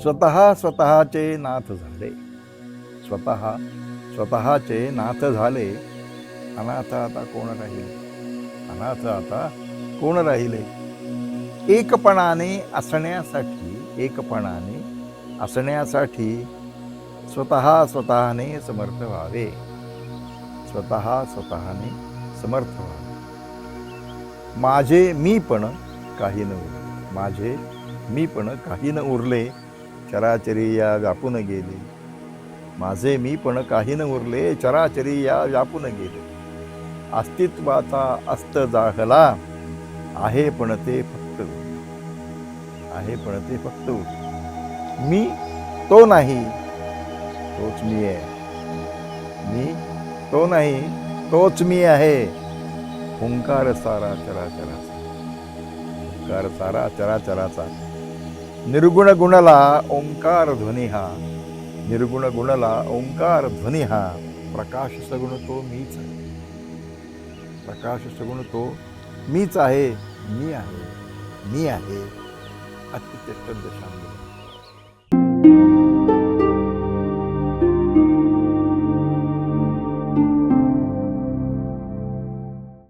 स्वतः स्वतःचे नाथ झाले. स्वतः स्वतःचे नाथ झाले. अनाथ आता कोण राहिले? अनाथ आता कोण राहिले? एकपणाने असण्यासाठी एकपणाने असण्यासाठी स्वतः स्वतःने समर्थ व्हावे. स्वतः स्वतःने समर्थ व्हावे. माझे मी पण काही न उरले. माझे मी पण काही न उरले. चराचरी या व्यापून गेले. माझे मी पण काही न उरले चराचरी या व्यापून गेले. अस्तित्वाचा अस्त जाहला आहे पण ते फक्त. आहे पण ते फक्त. मी तो नाही तोच मी आहे. मी तो नाही तोच मी आहे. ओंकार सारा चराचराचा. हुंकार सारा चराचराचा. निर्गुण गुणला ओंकार ध्वनी हा निर्गुण गुणला ओंकार ध्वनी हा प्रकाश सगुण तो मीच आहे. प्रकाश सगुण तो मीच आहे. मी आहे. मी आहे. अतिचष्ट दशांग